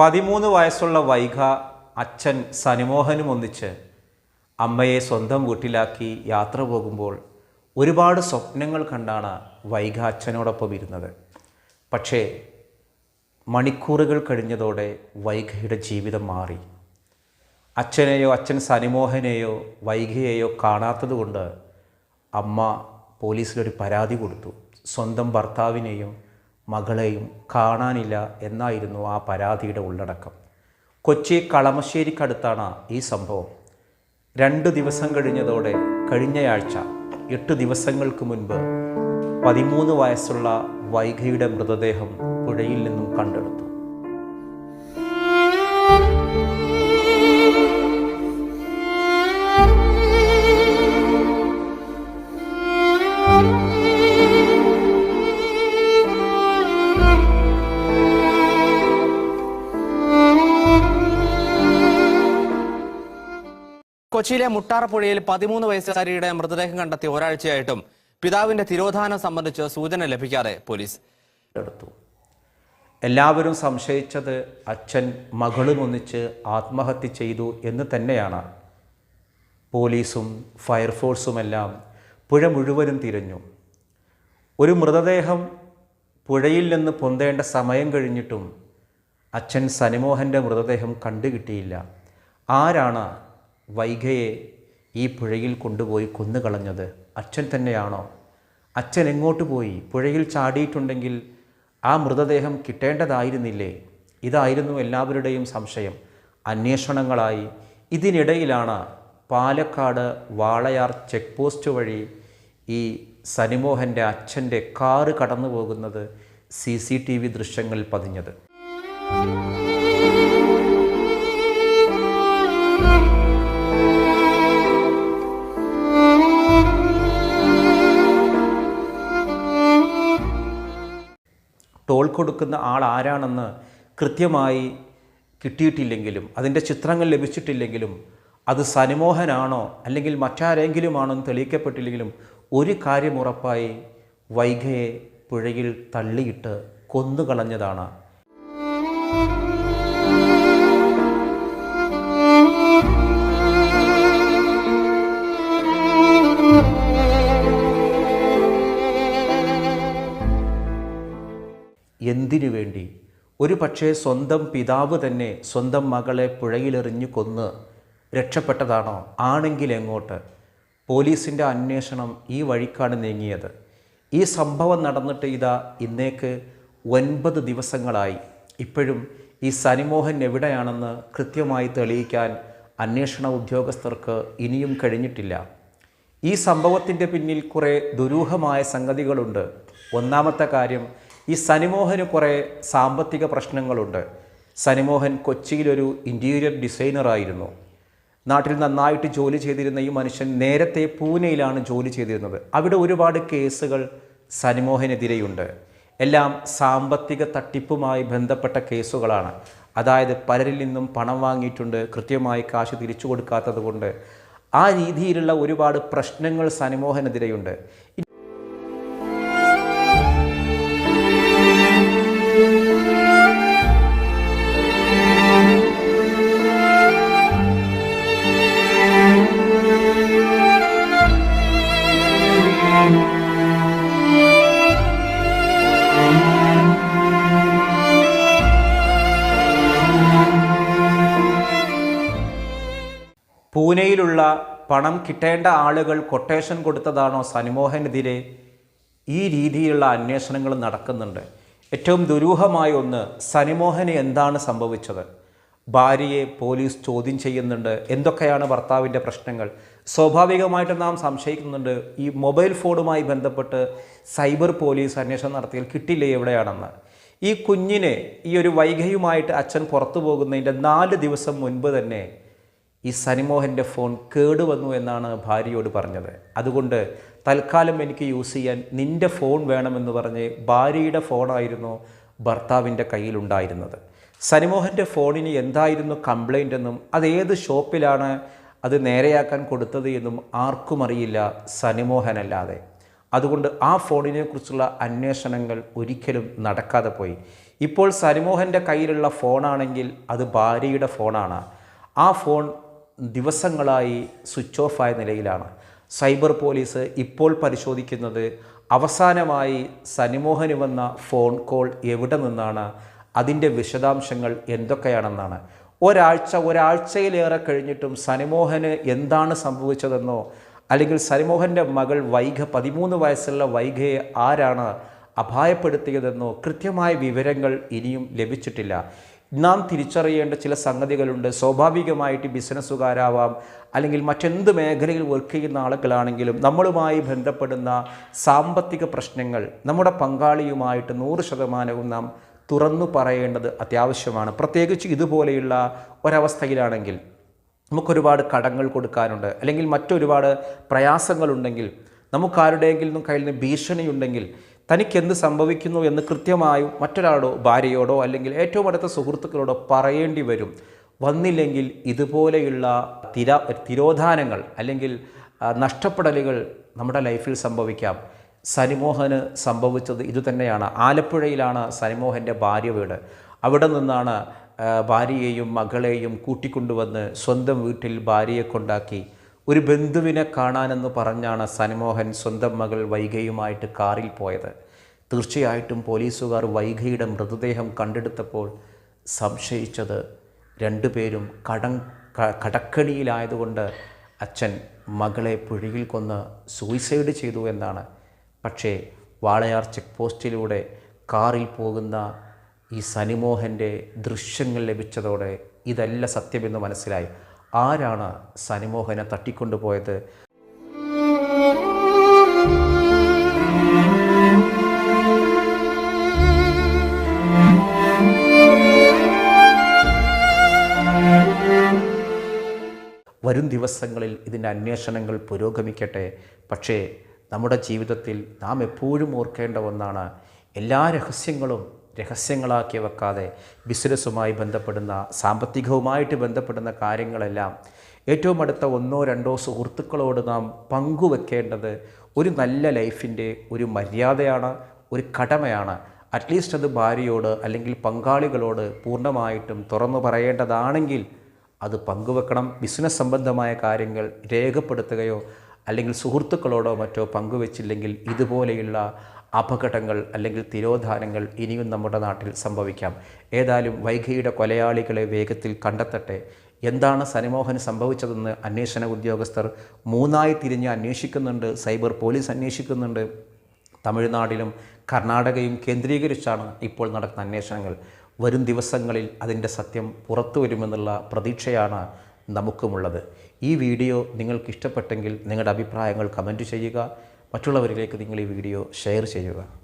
പതിമൂന്ന് വയസ്സുള്ള വൈഘ അച്ഛൻ സനിമോഹനും ഒന്നിച്ച് അമ്മയെ സ്വന്തം വീട്ടിലാക്കി യാത്ര പോകുമ്പോൾ ഒരുപാട് സ്വപ്നങ്ങൾ കണ്ടാണ് വൈഘ അച്ഛനോടൊപ്പം ഇരുന്നത്. പക്ഷേ മണിക്കൂറുകൾ കഴിഞ്ഞതോടെ വൈഘയുടെ ജീവിതം മാറി. അച്ഛനെയോ അച്ഛൻ സനിമോഹനെയോ വൈഘയെയോ കാണാത്തതുകൊണ്ട് അമ്മ പോലീസിലൊരു പരാതി കൊടുത്തു. സ്വന്തം ഭർത്താവിനെയും മകളെയും കാണാനില്ല എന്നായിരുന്നു ആ പരാതിയുടെ ഉള്ളടക്കം. കൊച്ചി കളമശ്ശേരിക്കടുത്താണ് ഈ സംഭവം. രണ്ട് ദിവസം കഴിഞ്ഞതോടെ കഴിഞ്ഞയാഴ്ച എട്ട് ദിവസങ്ങൾക്ക് മുൻപ് പതിമൂന്ന് വയസ്സുള്ള വൈഗയുടെ മൃതദേഹം പുഴയിൽ നിന്നും കണ്ടെടുത്തു. കൊച്ചിയിലെ മുട്ടാറപ്പുഴയിൽ പതിമൂന്ന് വയസ്സുകാരിയുടെ മൃതദേഹം കണ്ടെത്തി ഒരാഴ്ചയായിട്ടും പിതാവിന്റെ തിരോധാനം സംബന്ധിച്ച് സൂചന ലഭിക്കാതെ പോലീസ് എടുത്തു. എല്ലാവരും സംശയിച്ചത് അച്ഛൻ മകളും ഒന്നിച്ച് ആത്മഹത്യ ചെയ്തു എന്ന് തന്നെയാണ്. പോലീസും ഫയർഫോഴ്സുമെല്ലാം പുഴ മുഴുവനും തിരഞ്ഞു. ഒരു മൃതദേഹം പുഴയിൽ നിന്ന് പൊന്തേണ്ട സമയം കഴിഞ്ഞിട്ടും അച്ഛൻ സനിമോഹന്റെ മൃതദേഹം കണ്ടുകിട്ടിയില്ല. ആരാണ് വൈഗയെ ഈ പുഴയിൽ കൊണ്ടുപോയി കൊന്നുകളഞ്ഞത് അച്ഛൻ തന്നെയാണോ? അച്ഛൻ എങ്ങോട്ട് പോയി? പുഴയിൽ ചാടിയിട്ടുണ്ടെങ്കിൽ ആ മൃതദേഹം കിട്ടേണ്ടതായിരുന്നില്ലേ? ഇതായിരുന്നു എല്ലാവരുടെയും സംശയം. അന്വേഷണങ്ങളായി. ഇതിനിടയിലാണ് പാലക്കാട് വാളയാർ ചെക്ക് പോസ്റ്റ് വഴി ഈ സനിമോഹന്റെ അച്ഛന്റെ കാറ് കടന്നു പോകുന്നത് സി സി ടി വി ദൃശ്യങ്ങളിൽ പതിഞ്ഞത്. ടോൾ കൊടുക്കുന്ന ആൾ ആരാണെന്ന് കൃത്യമായി കിട്ടിയിട്ടില്ലെങ്കിലും അതിന്റെ ചിത്രങ്ങൾ ലഭിച്ചിട്ടില്ലെങ്കിലും അത് സനിമോഹനാണോ അല്ലെങ്കിൽ മറ്റാരെങ്കിലുമാണോ എന്ന് തെളിയിക്കപ്പെട്ടില്ലെങ്കിലും ഒരു കാര്യം ഉറപ്പായി വൈഗയെ പുഴയിൽ തള്ളിയിട്ട് കൊന്നുകളഞ്ഞതാണ്. ഒരു പക്ഷേ സ്വന്തം പിതാവ് തന്നെ സ്വന്തം മകളെ പുഴയിലെറിഞ്ഞു കൊന്ന് രക്ഷപ്പെട്ടതാണോ? ആണെങ്കിൽ എങ്ങോട്ട്? പോലീസിന്റെ അന്വേഷണം ഈ വഴിക്കാണ് നീങ്ങിയത്. ഈ സംഭവം നടന്നിട്ട് ഇതാ ഇന്നേക്ക് ഒൻപത് ദിവസങ്ങളായി. ഇപ്പോഴും ഈ സനിമോഹൻ എവിടെയാണെന്ന് കൃത്യമായി തെളിയിക്കാൻ അന്വേഷണ ഉദ്യോഗസ്ഥർക്ക് ഇനിയും കഴിഞ്ഞിട്ടില്ല. ഈ സംഭവത്തിന്റെ പിന്നിൽ കുറേ ദുരൂഹമായ സംഗതികളുണ്ട്. ഒന്നാമത്തെ കാര്യം ഈ സനിമോഹന് കുറേ സാമ്പത്തിക പ്രശ്നങ്ങളുണ്ട്. സനിമോഹൻ കൊച്ചിയിലൊരു ഇന്റീരിയർ ഡിസൈനറായിരുന്നു നാട്ടിൽ നന്നായിട്ട് ജോലി ചെയ്തിരുന്ന ഈ മനുഷ്യൻ നേരത്തെ പൂനെയിലാണ് ജോലി ചെയ്തിരുന്നത്. അവിടെ ഒരുപാട് കേസുകൾ സനിമോഹനെതിരെയുണ്ട്. എല്ലാം സാമ്പത്തിക തട്ടിപ്പുമായി ബന്ധപ്പെട്ട കേസുകളാണ്. അതായത് പലരിൽ നിന്നും പണം വാങ്ങിയിട്ടുണ്ട് കൃത്യമായി കാശ് തിരിച്ചു കൊടുക്കാത്തത് കൊണ്ട് ആ രീതിയിലുള്ള ഒരുപാട് പ്രശ്നങ്ങൾ സനിമോഹനെതിരെയുണ്ട്. പൂനെയിലുള്ള പണം കിട്ടേണ്ട ആളുകൾ കൊട്ടേഷൻ കൊടുത്തതാണോ സനിമോഹനെതിരെ? ഈ രീതിയിലുള്ള അന്വേഷണങ്ങൾ നടക്കുന്നുണ്ട്. ഏറ്റവും ദുരൂഹമായ ഒന്ന് സനിമോഹന് എന്താണ് സംഭവിച്ചത്? ഭാര്യയെ പോലീസ് ചോദ്യം ചെയ്യുന്നുണ്ട്. എന്തൊക്കെയാണ് ഭർത്താവിന്റെ പ്രശ്നങ്ങൾ? സ്വാഭാവികമായിട്ട് നാം സംശയിക്കുന്നുണ്ട് ഈ മൊബൈൽ ഫോണുമായി ബന്ധപ്പെട്ട് സൈബർ പോലീസ് അന്വേഷണം നടത്തിയാൽ കിട്ടില്ലേ എവിടെയാണെന്ന്. ഈ കുഞ്ഞിനെ ഈ ഒരു വൈകയുമായിട്ട് അച്ഛൻ പുറത്തു പോകുന്നതിന്റെ നാല് ദിവസം മുൻപ് തന്നെ ഈ സനിമോഹന്റെ ഫോൺ കേടുവന്നു എന്നാണ് ഭാര്യയോട് പറഞ്ഞത്. അതുകൊണ്ട് തൽക്കാലം എനിക്ക് യൂസ് ചെയ്യാൻ നിന്റെ ഫോൺ വേണമെന്ന് പറഞ്ഞ് ഭാര്യയുടെ ഫോണായിരുന്നു ഭർത്താവിന്റെ കയ്യിലുണ്ടായിരുന്നത്. സനിമോഹന്റെ ഫോണിന് എന്തായിരുന്നു കംപ്ലൈന്റ് എന്നും അത് ഏത് ഷോപ്പിലാണ് അത് നേരെയാക്കാൻ കൊടുത്തത് എന്നും ആർക്കും അറിയില്ല സനിമോഹനല്ലാതെ. അതുകൊണ്ട് ആ ഫോണിനെക്കുറിച്ചുള്ള അന്വേഷണങ്ങൾ ഒരിക്കലും നടക്കാതെ പോയി. ഇപ്പോൾ സനിമോഹന്റെ കയ്യിലുള്ള ഫോണാണെങ്കിൽ അത് ഭാര്യയുടെ ഫോണാണ്. ആ ഫോൺ ദിവസങ്ങളായി സ്വിച്ച് ഓഫായ നിലയിലാണ്. സൈബർ പോലീസ് ഇപ്പോൾ പരിശോധിക്കുന്നത് അവസാനമായി സനിമോഹന് വന്ന ഫോൺ കോൾ എവിടെ നിന്നാണ് അതിന്റെ വിശദാംശങ്ങൾ എന്തൊക്കെയാണെന്നാണ്. ഒരാഴ്ച ഒരാഴ്ചയിലേറെ കഴിഞ്ഞിട്ടും സനിമോഹന് എന്താണ് സംഭവിച്ചതെന്നോ അല്ലെങ്കിൽ സനിമോഹന്റെ മകൾ വൈഘ പതിമൂന്ന് വയസ്സുള്ള വൈഘയെ ആരാണ് അപായപ്പെടുത്തിയതെന്നോ കൃത്യമായ വിവരങ്ങൾ ഇനിയും ലഭിച്ചിട്ടില്ല. നാം തിരിച്ചറിയേണ്ട ചില സംഗതികളുണ്ട്. സ്വാഭാവികമായിട്ട് ബിസിനസ്സുകാരാവാം അല്ലെങ്കിൽ മറ്റെന്ത് മേഖലയിൽ വർക്ക് ചെയ്യുന്ന ആളുകളാണെങ്കിലും നമ്മളുമായി ബന്ധപ്പെടുന്ന സാമ്പത്തിക പ്രശ്നങ്ങൾ നമ്മുടെ പങ്കാളിയുമായിട്ട് നൂറ് ശതമാനവും നാം തുറന്നു പറയേണ്ടത് അത്യാവശ്യമാണ്. പ്രത്യേകിച്ച് ഇതുപോലെയുള്ള ഒരവസ്ഥയിലാണെങ്കിൽ നമുക്കൊരുപാട് കടങ്ങൾ കൊടുക്കാനുണ്ട് അല്ലെങ്കിൽ മറ്റൊരുപാട് പ്രയാസങ്ങളുണ്ടെങ്കിൽ നമുക്കാരുടെയെങ്കിലും കയ്യിൽ നിന്ന് ഭീഷണിയുണ്ടെങ്കിൽ തനിക്ക് എന്ത് സംഭവിക്കുന്നു എന്ന് കൃത്യമായും മറ്റൊരാളോടോ ഭാര്യയോടോ അല്ലെങ്കിൽ ഏറ്റവും അടുത്ത സുഹൃത്തുക്കളോടോ പറയേണ്ടി വരും. വന്നില്ലെങ്കിൽ ഇതുപോലെയുള്ള തിര തിരോധാനങ്ങൾ അല്ലെങ്കിൽ നഷ്ടപ്പെടലുകൾ നമ്മുടെ ലൈഫിൽ സംഭവിക്കാം. സനിമോഹന് സംഭവിച്ചത് ഇതുതന്നെയാണ്. ആലപ്പുഴയിലാണ് സനിമോഹന്റെ ഭാര്യ വീട്. അവിടെ നിന്നാണ് ഭാര്യയെയും മകളെയും കൂട്ടിക്കൊണ്ടുവന്ന് സ്വന്തം വീട്ടിൽ ഭാര്യയെ കൊണ്ടാക്കി. ഒരു ബന്ധുവിനെ കാണാനെന്ന് പറഞ്ഞാണ് സനിമോഹൻ സ്വന്തം മകൾ വൈഗയുമായിട്ട് കാറിൽ പോയത്. തീർച്ചയായിട്ടും പോലീസുകാർ വൈഗയുടെ മൃതദേഹം കണ്ടെടുത്തപ്പോൾ സംശയിച്ചത് രണ്ടുപേരും കടം കടക്കണിയിലായതുകൊണ്ട് അച്ഛൻ മകളെ പുഴയിൽ കൊന്ന് സൂയിസൈഡ് ചെയ്തു എന്നാണ്. പക്ഷേ വാളയാർ ചെക്ക് പോസ്റ്റിലൂടെ കാറിൽ പോകുന്ന ഈ സനിമോഹന്റെ ദൃശ്യങ്ങൾ ലഭിച്ചതോടെ ഇതല്ല സത്യമെന്ന് മനസ്സിലായി. ആരാണ് സനിമോഹനെ തട്ടിക്കൊണ്ടുപോയത്? വരും ദിവസങ്ങളിൽ ഇതിന്റെ അന്വേഷണങ്ങൾ പുരോഗമിക്കട്ടെ. പക്ഷേ നമ്മുടെ ജീവിതത്തിൽ നാം എപ്പോഴും ഓർക്കേണ്ട ഒന്നാണ് എല്ലാ രഹസ്യങ്ങളും രഹസ്യങ്ങളാക്കി വെക്കാതെ ബിസിനസ്സുമായി ബന്ധപ്പെടുന്ന സാമ്പത്തികവുമായിട്ട് ബന്ധപ്പെടുന്ന കാര്യങ്ങളെല്ലാം ഏറ്റവും അടുത്ത ഒന്നോ രണ്ടോ സുഹൃത്തുക്കളോട് നാം പങ്കുവെക്കേണ്ടത് ഒരു നല്ല ലൈഫിന്റെ ഒരു മര്യാദയാണ് ഒരു കടമയാണ്. അറ്റ്ലീസ്റ്റ് അത് ഭാര്യയോട് അല്ലെങ്കിൽ പങ്കാളികളോട് പൂർണമായിട്ടും തുറന്നു പറയേണ്ടതാണെങ്കിൽ അത് പങ്കുവെക്കണം. ബിസിനസ് സംബന്ധമായ കാര്യങ്ങൾ രേഖപ്പെടുത്തുകയോ അല്ലെങ്കിൽ സുഹൃത്തുക്കളോടോ മറ്റോ പങ്കുവെച്ചില്ലെങ്കിൽ ഇതുപോലെയുള്ള അപകടങ്ങൾ അല്ലെങ്കിൽ തിരോധാനങ്ങൾ ഇനിയും നമ്മുടെ നാട്ടിൽ സംഭവിക്കാം. ഏതായാലും വൈകിയുടെ കൊലയാളികളെ വേഗത്തിൽ കണ്ടെത്തട്ടെ. എന്താണ് സനിമോഹന് സംഭവിച്ചതെന്ന് അന്വേഷണ ഉദ്യോഗസ്ഥർ മൂന്നായി തിരിഞ്ഞ് അന്വേഷിക്കുന്നുണ്ട്. സൈബർ പോലീസ് അന്വേഷിക്കുന്നുണ്ട്. തമിഴ്നാടിലും കർണാടകയും കേന്ദ്രീകരിച്ചാണ് ഇപ്പോൾ നടക്കുന്ന അന്വേഷണങ്ങൾ. വരും ദിവസങ്ങളിൽ അതിന്റെ സത്യം പുറത്തു വരുമെന്നുള്ള പ്രതീക്ഷയാണ് നമുക്കുമുള്ളത്. ഈ വീഡിയോ നിങ്ങൾക്ക് ഇഷ്ടപ്പെട്ടെങ്കിൽ നിങ്ങളുടെ അഭിപ്രായങ്ങൾ കമന്റ് ചെയ്യുക. മറ്റുള്ളവരിലേക്ക് നിങ്ങൾ ഈ വീഡിയോ ഷെയർ ചെയ്യുക.